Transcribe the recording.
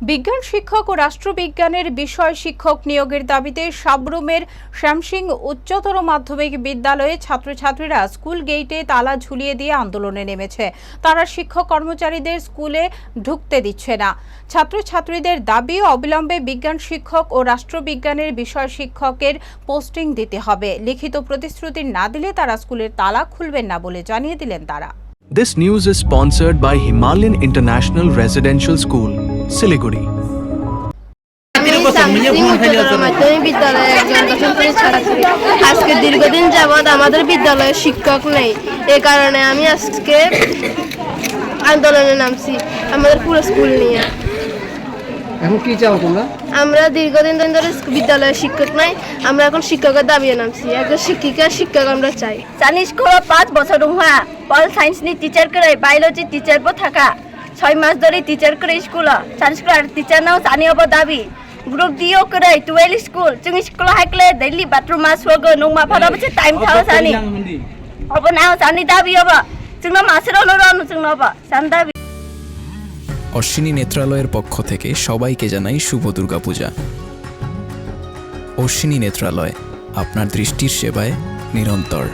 বিজ্ঞান শিক্ষক ও রাষ্ট্রবিজ্ঞানের বিষয় শিক্ষক নিয়োগের দাবিতে সাবরুমের শ্যামসিং উচ্চতর মাধ্যমিক বিদ্যালয়ে ছাত্রছাত্রীরা স্কুল গেইটে তালা ঝুলিয়ে দিয়ে আন্দোলনে নেমেছে। তারা শিক্ষক কর্মচারীদের স্কুলে ঢুকতে দিচ্ছে না। ছাত্রছাত্রীদের দাবি অবিলম্বে বিজ্ঞান শিক্ষক ও রাষ্ট্রবিজ্ঞানের বিষয় শিক্ষকের পোস্টিং দিতে হবে। লিখিত প্রতিশ্রুতি না দিলে তারা স্কুলের তালা খুলবেন না বলে জানিয়ে দিলেন তারা। This news is sponsored by Himalayan International Residential School, Siliguri. আজকে দীর্ঘদিন যাবৎ আমাদের বিদ্যালয়ে শিক্ষক নেই। এ কারণে আমি আজকে আন্দোলনে নামছি আমাদের পুরো স্কুল নিয়ে। এখন কি চাও তোমরা? আমরা দীর্ঘদিন ধরে বিদ্যালয়ে শিক্ষক নাই আমরা এখন শিক্ষকের দাবি নামছি। একজন শিক্ষিকা শিক্ষক আমরা চাই। জানিস করো পাঁচ বছর হওয়া পল সায়েন্স নিয়ে টিচার করে বায়োলজি টিচার থাকা। ছয় মাস ধরে টিচার করে স্কুল টিচার নাও সানি হব দাবি। গ্রুপ দিও করে টুয়েলভ স্কুল চুং স্কুল হাকলে ডেইলি বাথরুম মাস হোক নোংমা ফলা টাইম থাও দাবি হব। চুং মাসের চুং দাবি। অশ্বিনী নেত্রালয়ের পক্ষ থেকে সবাইকে জানাই শুভ দুর্গাপূজা। অশ্বিনী নেত্রালয় আপনার দৃষ্টির সেবায় নিরন্তর।